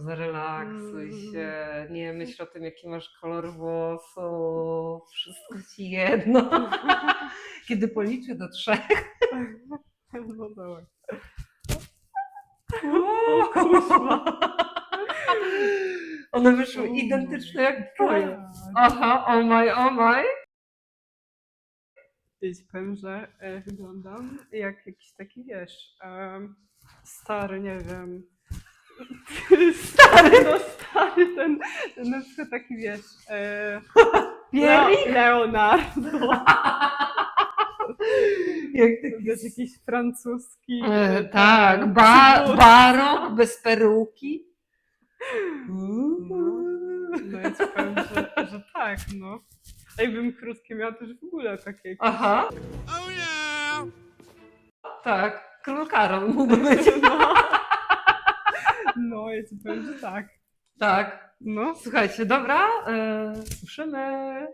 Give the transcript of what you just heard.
zrelaksuj Mm. się, nie myśl o tym, jaki masz kolor włosów, wszystko ci jedno. Kiedy policzę do trzech, No kurwa. one wyszły identyczne jak twoje. Aha, oh my, oh my. Ci powiem, że e, wyglądam jak jakiś taki, wiesz, stary, nie wiem. Stary, no stary, ten, ten na przykład taki, wiesz, e, Pierik? Leonardo. Jak taki Wiesz, jakiś francuski. E, e, tak, ba, barok bez peruki. No, no ja ci powiem, że, że tak, no. A jakbym krótkie miała, to już w ogóle takie. Aha. Tak, król Karol mógł być. No moje tak. Tak. No, słuchajcie, dobra, yy, słyszymy.